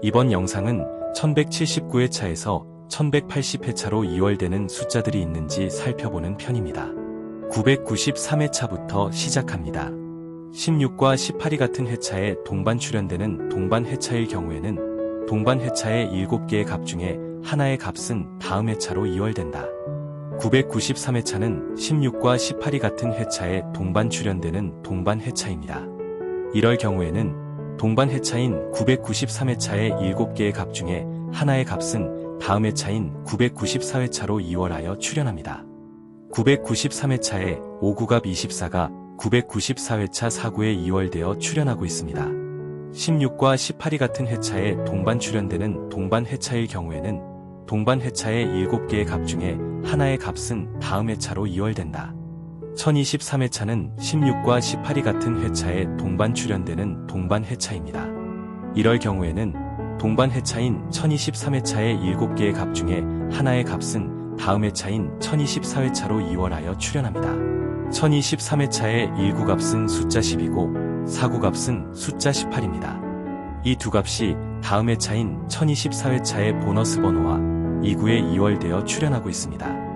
이번 영상은 1179회차에서 1180회차로 이월되는 숫자들이 있는지 살펴보는 편입니다. 993회차부터 시작합니다. 16과 18이 같은 회차에 동반 출연되는 동반 회차일 경우에는 동반 회차의 7개의 값 중에 하나의 값은 다음 회차로 이월된다. 993회차는 16과 18이 같은 회차에 동반 출연되는 동반 회차입니다. 이럴 경우에는 동반 회차인 993회차의 7개의 값 중에 하나의 값은 다음 회차인 994회차로 이월하여 출연합니다. 993회차에 5구갑 24가 994회차 4구에 이월되어 출연하고 있습니다. 16과 18이 같은 회차에 동반 출연되는 동반 회차일 경우에는 동반 회차의 7개의 값 중에 하나의 값은 다음 회차로 이월된다. 1023회차는 16과 18이 같은 회차에 동반 출연되는 동반 회차입니다. 이럴 경우에는 동반 회차인 1023회차의 7개의 값 중에 하나의 값은 다음 회차인 1024회차로 이월하여 출연합니다. 1023회차의 1구 값은 숫자 10이고 4구 값은 숫자 18입니다. 이 두 값이 다음 회차인 1024회차의 보너스 번호와 2구에 이월되어 출연하고 있습니다.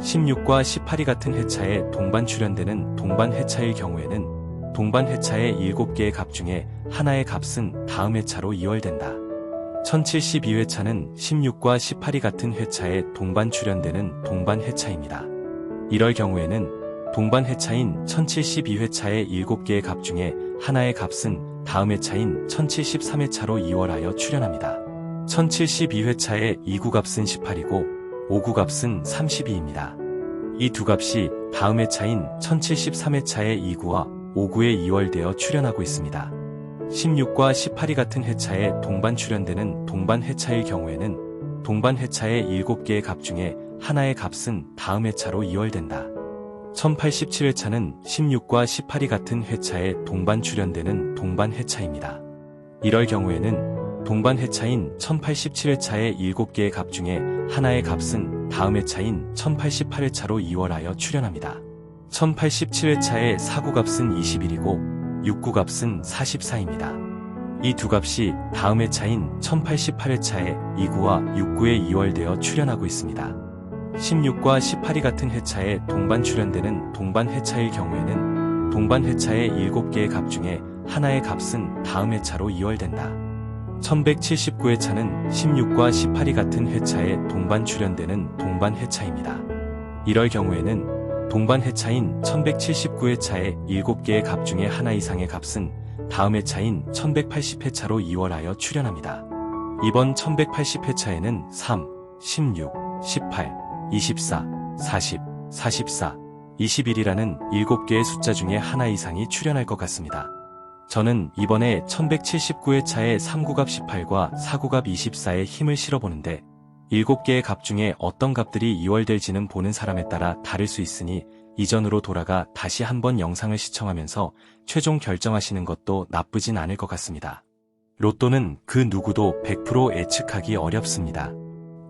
16과 18이 같은 회차에 동반 출연되는 동반 회차일 경우에는 동반 회차의 7개의 값 중에 하나의 값은 다음 회차로 이월된다. 1072회차는 16과 18이 같은 회차에 동반 출연되는 동반 회차입니다. 이럴 경우에는 동반 회차인 1072회차의 7개의 값 중에 하나의 값은 다음 회차인 1073회차로 이월하여 출연합니다. 1072회차의 2구 값은 18이고 5구 값은 32입니다. 이 두 값이 다음 회차인 1073회차의 2구와 5구에 이월되어 출연하고 있습니다. 16과 18이 같은 회차에 동반 출연되는 동반 회차일 경우에는 동반 회차의 7개의 값 중에 하나의 값은 다음 회차로 이월된다. 1087회차는 16과 18이 같은 회차에 동반 출연되는 동반 회차입니다. 이럴 경우에는 동반 회차인 1087회차의 7개의 값 중에 하나의 값은 다음 회차인 1088회차로 이월하여 출연합니다. 1087회차의 4구 값은 21이고 6구 값은 44입니다. 이 두 값이 다음 회차인 1088회차에 2구와 6구에 이월되어 출연하고 있습니다. 16과 18이 같은 회차에 동반 출연되는 동반 회차일 경우에는 동반 회차의 7개의 값 중에 하나의 값은 다음 회차로 이월된다. 1179회 차는 16과 18이 같은 회차에 동반 출연되는 동반 회차입니다. 이럴 경우에는 동반 회차인 1179회차의 7개의 값 중에 하나 이상의 값은 다음 회차인 1180회차로 이월하여 출연합니다. 이번 1180회차에는 3, 16, 18, 24, 40, 44, 21이라는 7개의 숫자 중에 하나 이상이 출연할 것 같습니다. 저는 이번에 1179회 차에 3구갑 18과 4구갑 24에 힘을 실어보는데 7개의 값 중에 어떤 값들이 이월될지는 보는 사람에 따라 다를 수 있으니 이전으로 돌아가 다시 한번 영상을 시청하면서 최종 결정하시는 것도 나쁘진 않을 것 같습니다. 로또는 그 누구도 100% 예측하기 어렵습니다.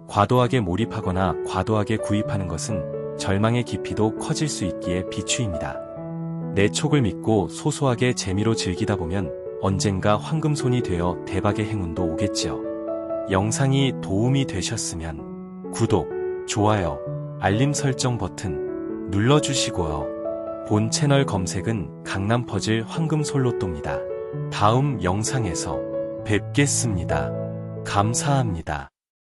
과도하게 몰입하거나 과도하게 구입하는 것은 절망의 깊이도 커질 수 있기에 비추입니다. 내 촉을 믿고 소소하게 재미로 즐기다 보면 언젠가 황금손이 되어 대박의 행운도 오겠지요. 영상이 도움이 되셨으면 구독, 좋아요, 알림 설정 버튼 눌러주시고요. 본 채널 검색은 강남 퍼즐 황금솔로또입니다. 다음 영상에서 뵙겠습니다. 감사합니다.